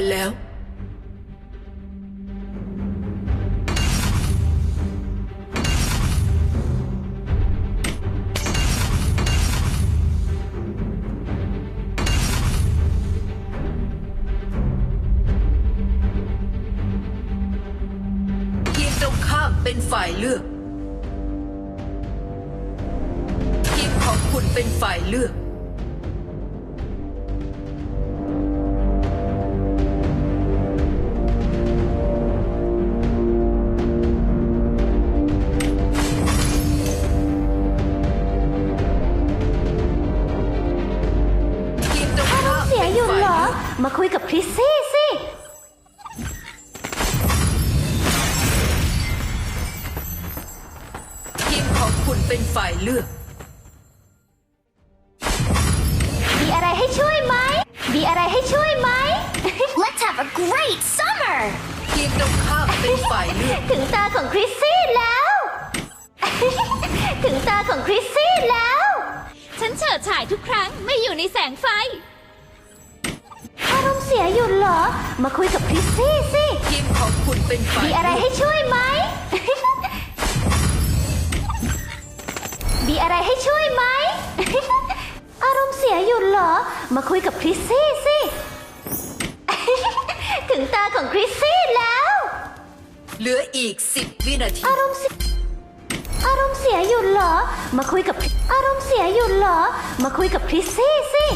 นแเป็นฝ่ายเลือก มีอะไรให้ช่วยไหม มีอะไรให้ช่วยไหม Let's have a great summer! ทีมตรงข้ามเป็นฝ่ายเลือก ถึงตาของคริสซี่แล้ว ถึงตาของคริสซี่แล้ว ฉันเฉิดฉายทุกครั้งไม่อยู่ในแสงไฟ อารมณ์เสียอยู่เหรอ มาคุยกับคริสซี่สิ ทีมของคุณเป็นฝ่ายมีอะไรเลืให้อกช่วยไหมมี อยู่เหรอ มาคุยกับคริสซี่สิ ถึงตาของคริสซี่แล้ว เหลืออีก 10 วินาที อารมณ์เสียอารมณ์เสียอยู่เหรอ มาคุยกับ อารมณ์เสียอยู่เหรอ มาคุยกับคริสซี่สิ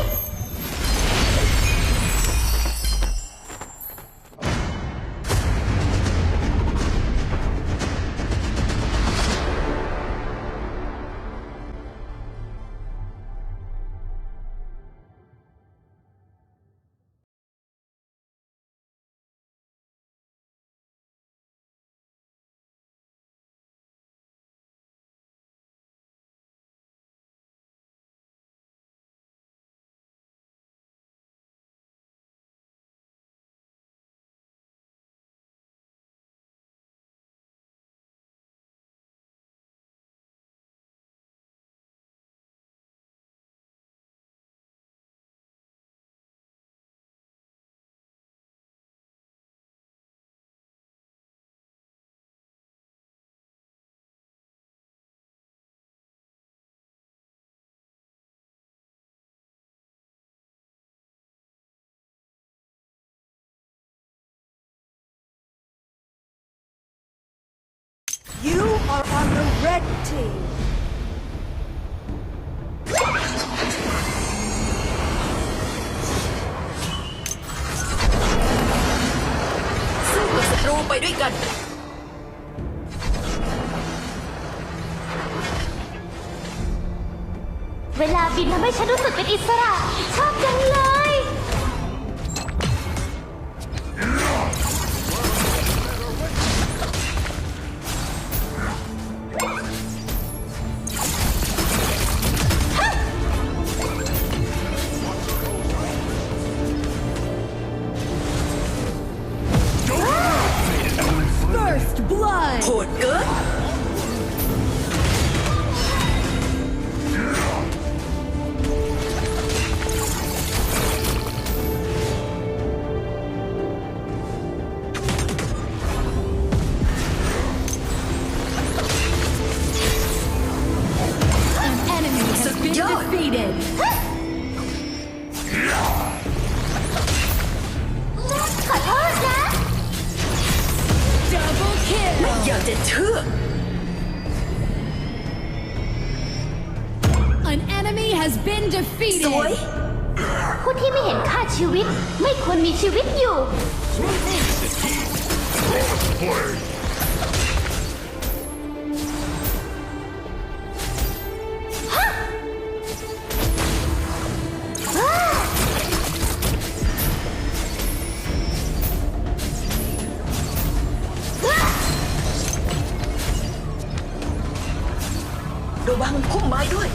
red team. สู้กับศัตรูไปด้วยกันเวลาบินทำให้ฉันรู้สึกเป็นอิสระ ชอบจังเลย ระวังพุ่มไม้ด้วย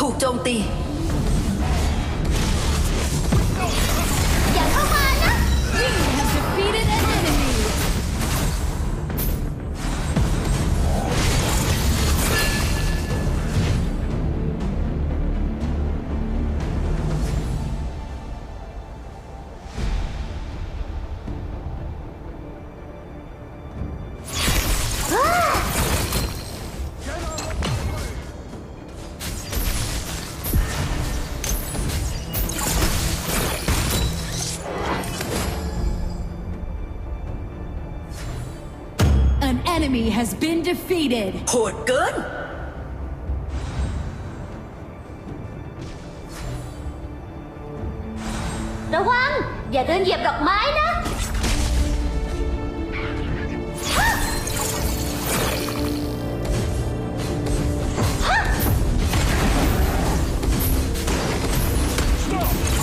ถูกโจมตี has been defeated. โหดเกิน ระวัง อย่าเดินเหยียบดอกไม้นะ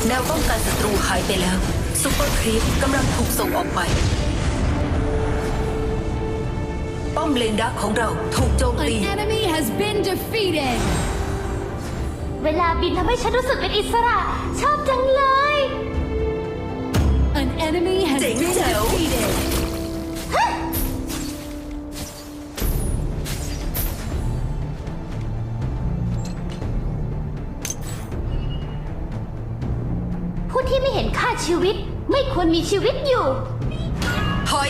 แนวป้องกันศัตรูหายไปแล้วซูเปอร์ครีปกำลังถูกส่งออกไป ป้อมเลนดักของเราถูกโจม An ตี enemy has been defeated. เวลาบินทำให้ฉันรู้สึกเป็นอิสระ ชอบจังเลย An enemy has Ding been dong. defeated. ผู้ที่ไม่เห็นค่าชีวิต ไม่ควรมีชีวิตอยู่ ถอย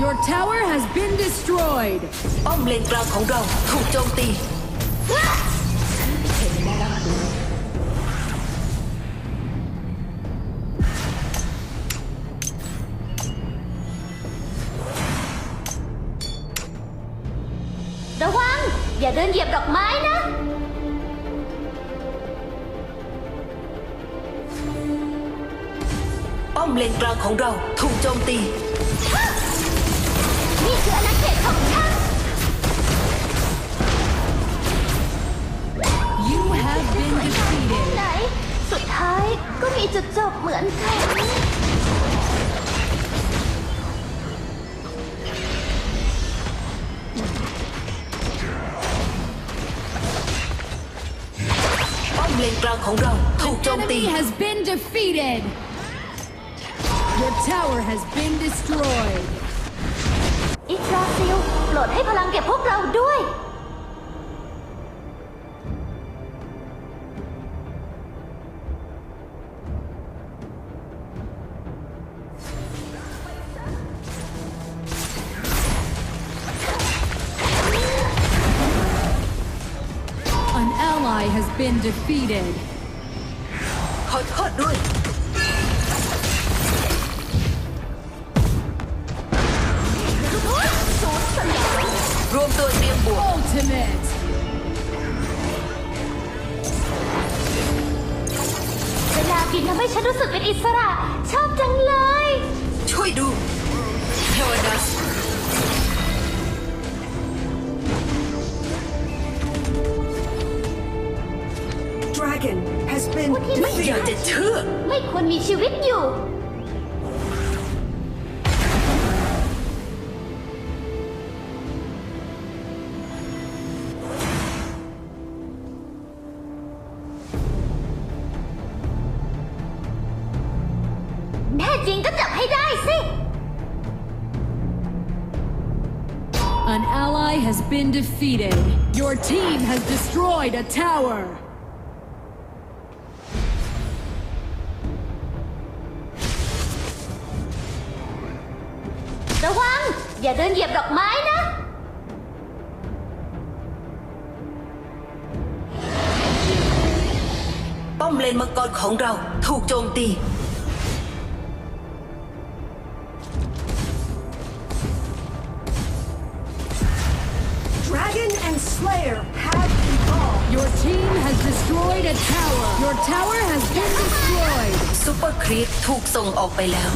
Your tower has been destroyed. ป้อมเลนกลางของเราถูกโจมตีระวังอย่าเดินเหยียบดอกไม้นะ ป้อมเลนกลางของเราถูกโจมตี นี่คืออาณาเขตของฉัน You have been defeated. ไหน สุดท้ายก็มีจุดจบเหมือนกัน ป้อมเลนกลางของเราถูกโจมตี Enemy has been defeated. Your tower has been destroyed. อิกราซิลโปรดให้พลังแก่พวกเราด้วย An ally has been defeated. เดี๋ยวจะเชื่อ ไม่ควรมีชีวิตอยู่ แน่จริงก็จับให้ได้สิ An ally has been defeated. Your team has destroyed a tower. เลนมังกรของเราถูกโจมตีซูเปอร์ครีตถูกส่งออกไปแล้ว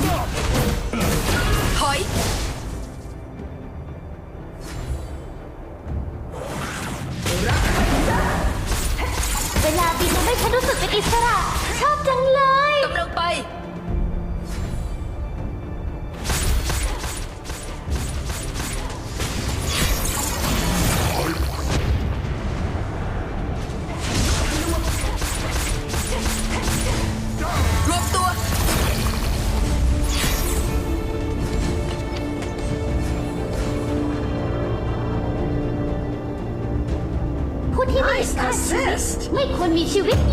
Should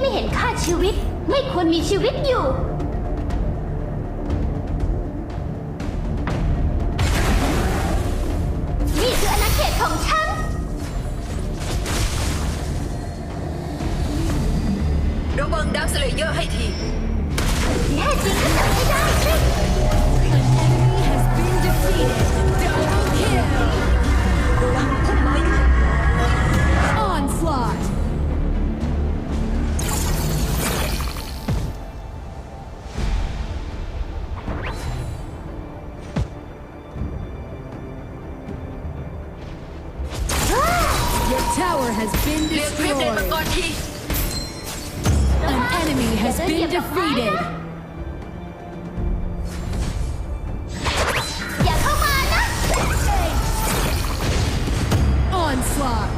ไม่เห็นค่าชีวิต ไม่ควรมีชีวิตอยู่ tower has been destroyed. An enemy has been defeated. Onslaught.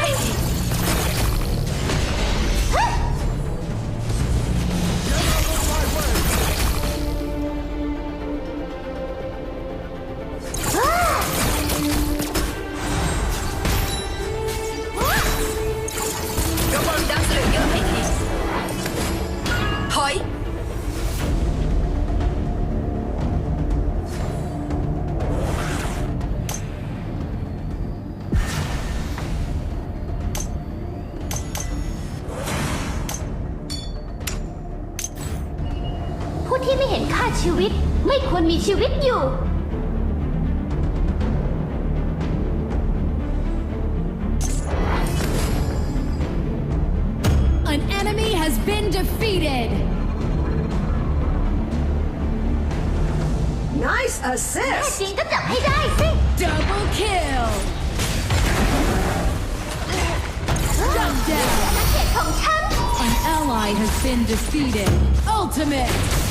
been defeated! Nice assist! Double kill! Down! An ally has been defeated! Ultimate!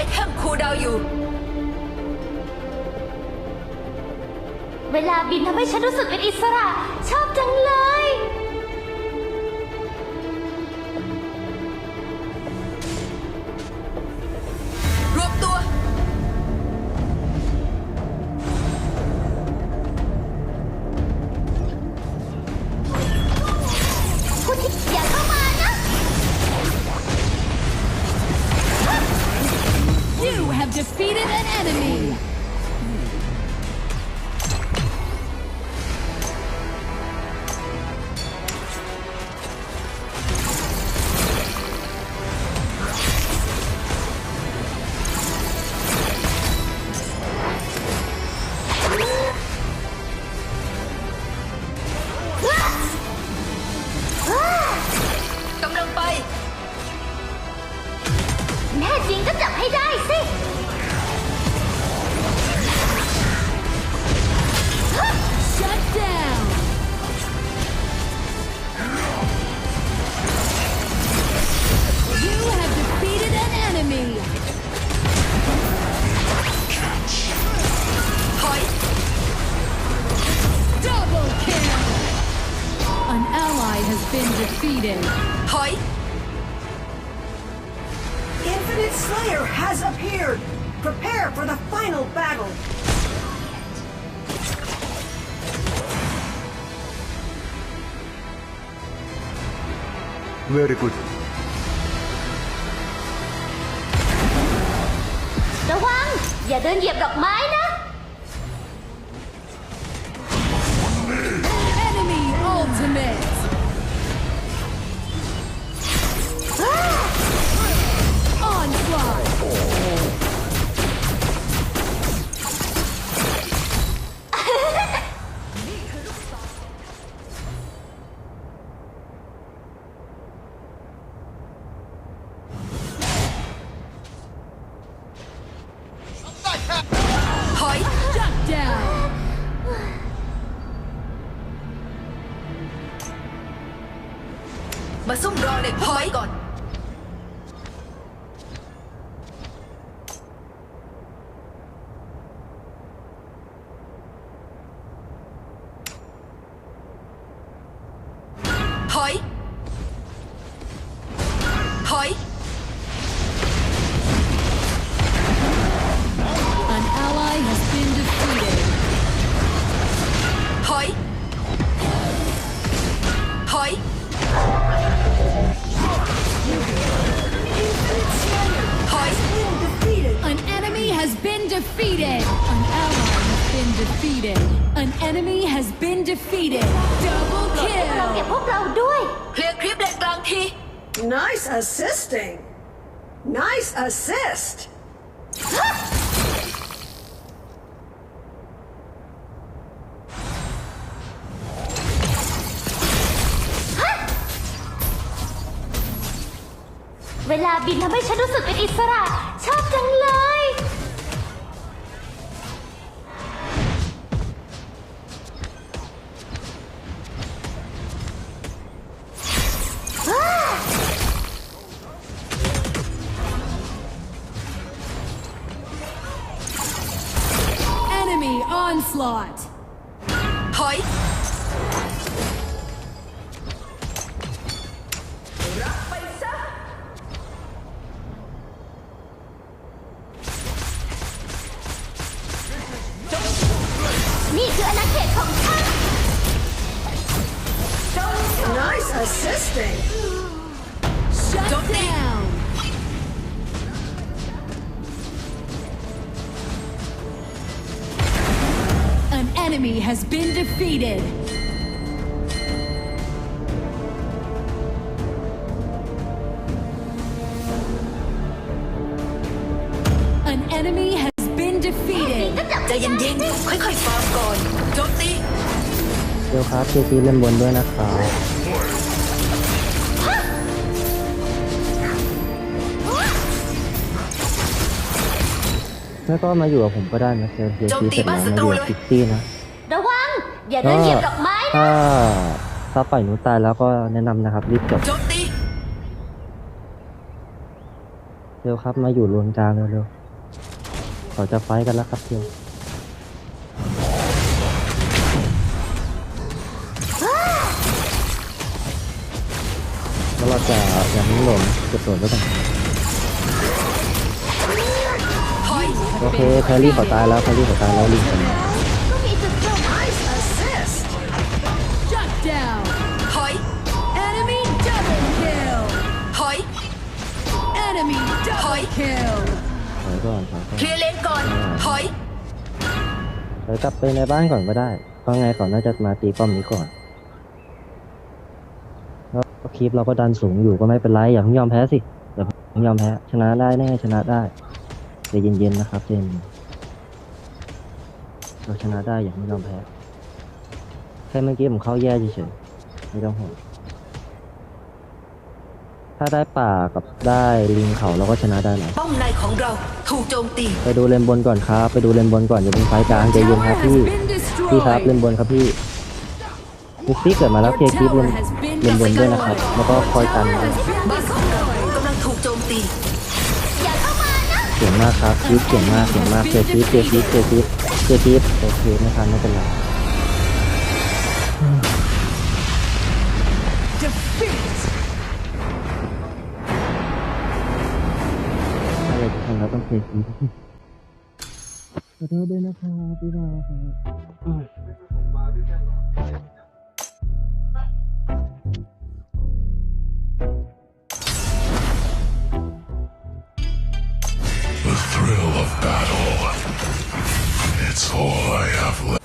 มตีดักสเลเยอร์สกิลไอเทมคูลดาวน์อยู่ เวลาบินทำให้ฉันรู้สึกเป็นอิสระ ชอบจังเลย แน่ Very good. ระวังอย่าเดินเหยียบดอกไม้นะ Enemy ultimate. Onslaught. Assisting. Nice assist. เวลาบินทำให้ฉันรู้สึกเป็นอิสระ ชอบจังเลย เดี๋ยวครับเจซีเล่นบนด้วยนะครับแล้วก็มาอยู่กับผมก็ได้นะเจอเจซีเสร็จแล้วมาอยู่กับพิกซี่นะระวังอย่าเดินเหยียบดอกไม้นะถ้าถ้าปล่อยหนูตายแล้วก็แนะนำนะครับรีบจบโจมตีเร็วครับมาอยู่รวมกลางเร็วๆเขาจะไฟท์กันแล้วครับเทียวแล้ว อย่างนี้หล่นเก็บส่วนไว้ก่อนถอยโอเคแพรรี่เขาตายแล้วแพรรี่เขาตายแล้วลิงคนนี้ก็มีจุดจบ Shut down. ถอย Enemy double kill. ถอย Enemy double kill. ถอยก่อนถอยก่อนเคลียร์เลนก่อนถอยถอยกลับไปในบ้านก่อนก็ได้เพราะไงเขาน่าจะมาตีป้อมนี้ก่อนแล้ว คลิปเราก็ดันสูงอยู่ก็ไม่เป็นไรอย่าเพิ่งยอมแพ้สิอย่าเพิ่งยอมแพ้ชนะได้แน่ชนะได้ใจเย็นๆนะครับเจนเราชนะได้อย่าเพิ่งยอมแพ้แค่เมื่อกี้ผมเข้าแย่เฉยๆไม่ต้องห่วงถ้าได้ป่ากับได้ลิงเขาเราก็ชนะได้นะป้อมในของเราถูกโจมตี ไปดูเลนบนก่อนครับ ไปดูเลนบนก่อนอย่าเป็นไฟกลางใจเย็นครับ Tower พี่ has been พี่ครับ destroyed. เลนบนครับพี่ มิกซี่เกิดมาแล้วเคลียร์คลิปเลนเลนบนด้วยนะครับ แล้วก็คอยกันนะบ้านของเรากำลังถูกโจมตีอย่าเข้ามานะเก่งมากครับคลิปเก่งมากเก่งมากเคลียร์คลิปเคลียร์คลิปเคลียร์คลิปเคลียร์คลิปโอเคไม่ทันไม่เป็นไรอะไรทุกคนเราต้องเคลียร์คลิปขอโทษด้วยนะครับพี่บาครับ It's all I have left.